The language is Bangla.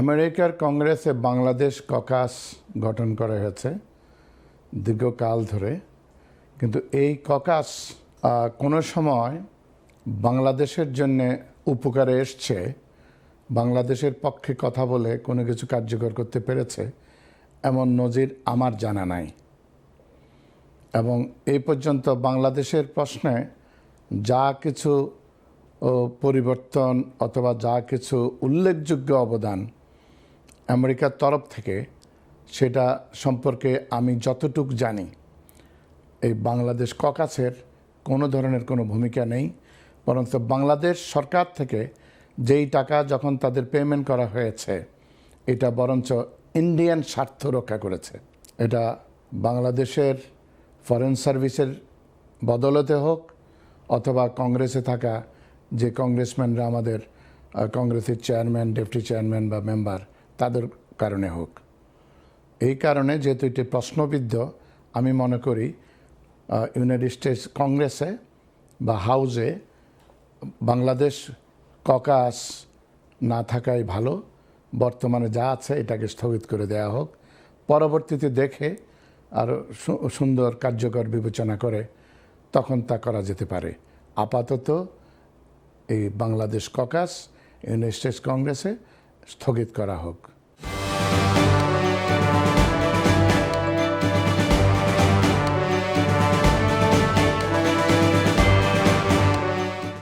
আমেরিকার কংগ্রেসে বাংলাদেশ ককাস গঠন করা হয়েছে দীর্ঘকাল ধরে। কিন্তু এই ককাস কোনো সময় বাংলাদেশের জন্য উপকারে এসছে, বাংলাদেশের পক্ষে কথা বলে কোনো কিছু কার্যকর করতে পেরেছে এমন নজির আমার জানা নাই। এবং এই পর্যন্ত বাংলাদেশের প্রশ্নে যা কিছু পরিবর্তন অথবা যা কিছু উল্লেখযোগ্য অবদান আমেরিকার তরফ থেকে সেটা সম্পর্কে আমি যতটুক জানি, এই বাংলাদেশ ককাসের কোনো ধরনের কোনো ভূমিকা নেই। বরঞ্চ বাংলাদেশ সরকার থেকে যেই টাকা যখন তাদের পেমেন্ট করা হয়েছে, এটা বরঞ্চ ইন্ডিয়ান স্বার্থ রক্ষা করেছে। এটা বাংলাদেশের ফরেন সার্ভিসের বদলতে হোক অথবা কংগ্রেসে থাকা যে কংগ্রেসম্যানরা আমাদের কংগ্রেসের চেয়ারম্যান ডেপুটি চেয়ারম্যান বা মেম্বার তাদের কারণে হোক। এই কারণে যেহেতু এটি প্রশ্নবিদ্ধ, আমি মনে করি ইউনাইটেড স্টেটস কংগ্রেসে বা হাউসে বাংলাদেশ ককাস না থাকাই ভালো। বর্তমানে যা আছে এটাকে স্থগিত করে দেওয়া হোক। পরবর্তীতে দেখে আরও সুন্দর কার্যকর বিবেচনা করে তখন তা করা যেতে পারে। আপাতত এই বাংলাদেশ ককাস ইউনাইটেড স্টেটস কংগ্রেসে স্থগিত করা হোক।